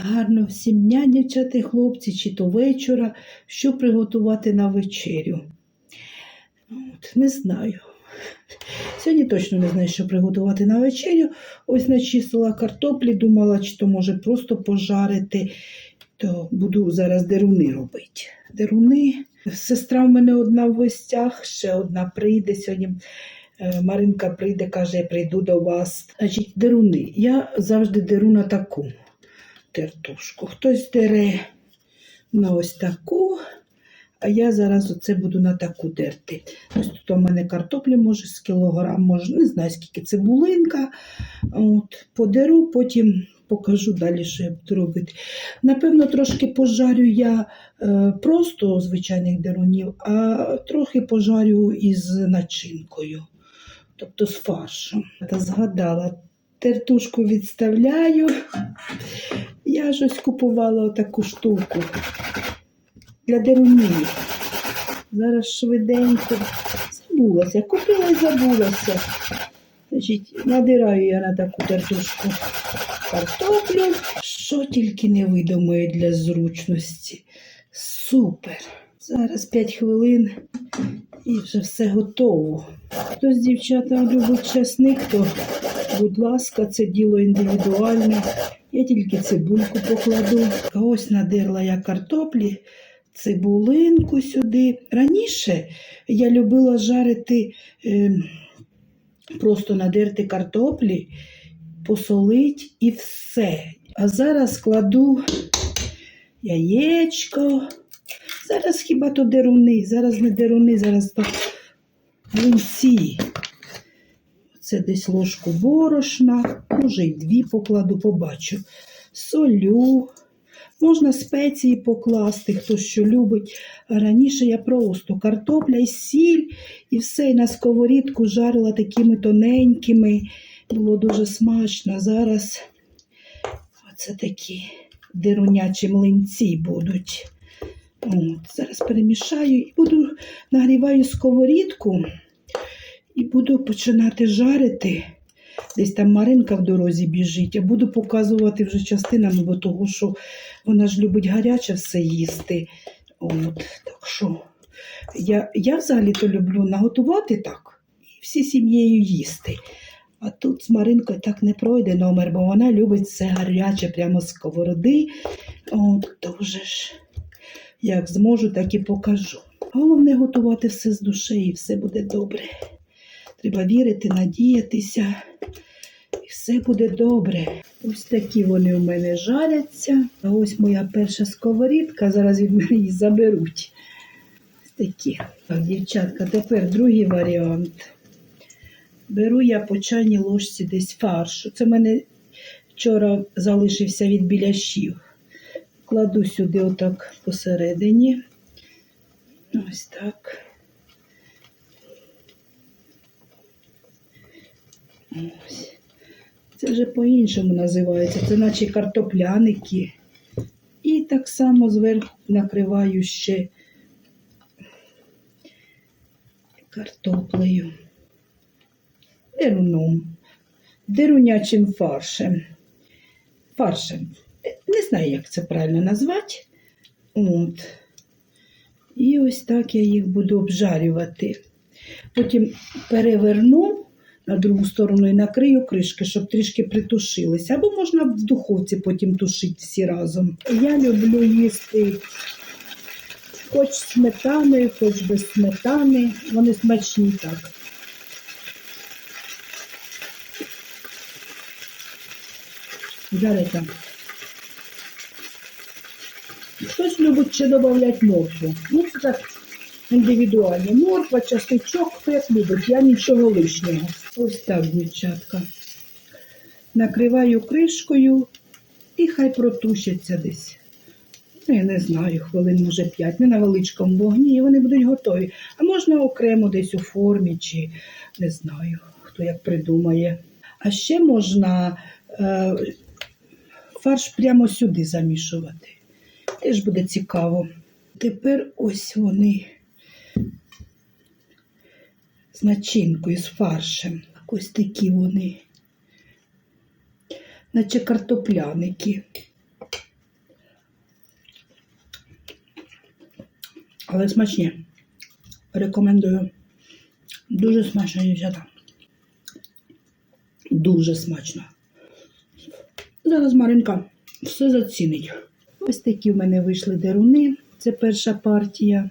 гарно всім дня, хлопці, чи то вечора, що приготувати на вечерю. От, не знаю. Сьогодні точно не знаю, що приготувати на вечерю. Ось начистила картоплі, думала, чи то може просто пожарити, то буду зараз деруни робити. Деруни. Сестра в мене одна в гостях, ще одна прийде сьогодні. Е, Маринка прийде, каже, я прийду до вас. Значить, деруни. Я завжди деру на таку тертушку. Хтось дере на ось таку, а я зараз оце буду на таку дерти. Ось тут у мене картоплі, може, з кілограм, може, не знаю, скільки цибулинка. От, подеру, потім покажу далі, що я буду робити. Напевно, трошки пожарю я е, просто звичайних дерунів, а трохи пожарю із начинкою, тобто з фаршем. Та згадала, тертушку відставляю. Я ж ось купувала таку штуку для дерунів. Зараз швиденько забулася. Купила і забулася. Значить, надираю я на таку тертушку картоплю. Що тільки не видумаю для зручності. Супер. Зараз 5 хвилин і вже все готово. Хтось, дівчата, любить часник, то, будь ласка, це діло індивідуальне. Я тільки цибульку покладу. А ось надирла я картоплі, цибулинку сюди. Раніше я любила жарити, е, просто надерти картоплі, посолить і все. А зараз кладу яєчко. Зараз хіба то деруни, зараз не деруни, зараз то млинці. Це десь ложку борошна, може й дві покладу, побачу. Солю. Можна спеції покласти, хто що любить. Раніше я просто картопля і сіль, і все на сковорідку жарила такими тоненькими. Було дуже смачно. Зараз оце такі дирунячі млинці будуть. От, зараз перемішаю і буду нагріваю сковорідку і буду починати жарити. Десь там Маринка в дорозі біжить, а буду показувати вже частинами, бо того, що вона ж любить гаряче все їсти. От, так що я, я взагалі-то люблю наготувати так і всі сім'єю їсти. А тут з Маринкою так не пройде номер, бо вона любить все гаряче прямо з сковороди. От, то вже ж як зможу, так і покажу. Головне готувати все з душею і все буде добре. Треба вірити, надіятися, і все буде добре. Ось такі вони у мене жаряться. А ось моя перша сковорідка, зараз від мене її заберуть. Ось такі. Так, дівчатка, тепер другий варіант. Беру я по чайній ложці десь фаршу. Це в мене вчора залишився від біляшів. Кладу сюди отак посередині. Ось так. Це вже по-іншому називається. Це наче картопляники. І так само зверху накриваю ще картоплею, деруном, дерунячим фаршем. Фаршем. Не знаю, як це правильно назвати. От. І ось так я їх буду обжарювати. Потім переверну на другу сторону і накрию кришки, щоб трішки притушилися. Або можна в духовці потім тушити всі разом. Я люблю їсти хоч сметаною, хоч без сметани. Вони смачні так. Жариться. Хтось любить ще додати моркву. Ну, це так індивідуально. Морква, частичок, хто як любить, я нічого лишнього. Ось так, дівчатка. Накриваю кришкою і хай протушаться десь. Ну, я не знаю, хвилин, може, 5, не на величкому вогні, і вони будуть готові. А можна окремо десь у формі, чи не знаю, хто як придумає. А ще можна е, фарш прямо сюди замішувати. Теж буде цікаво. Тепер ось вони з начинкою, з фаршем. Ось такі вони, наче картопляники. Але смачні. Рекомендую. Дуже смачно, дівчата. Дуже смачно. Зараз Маринка все зацінить. Ось такі в мене вийшли деруни. Це перша партія.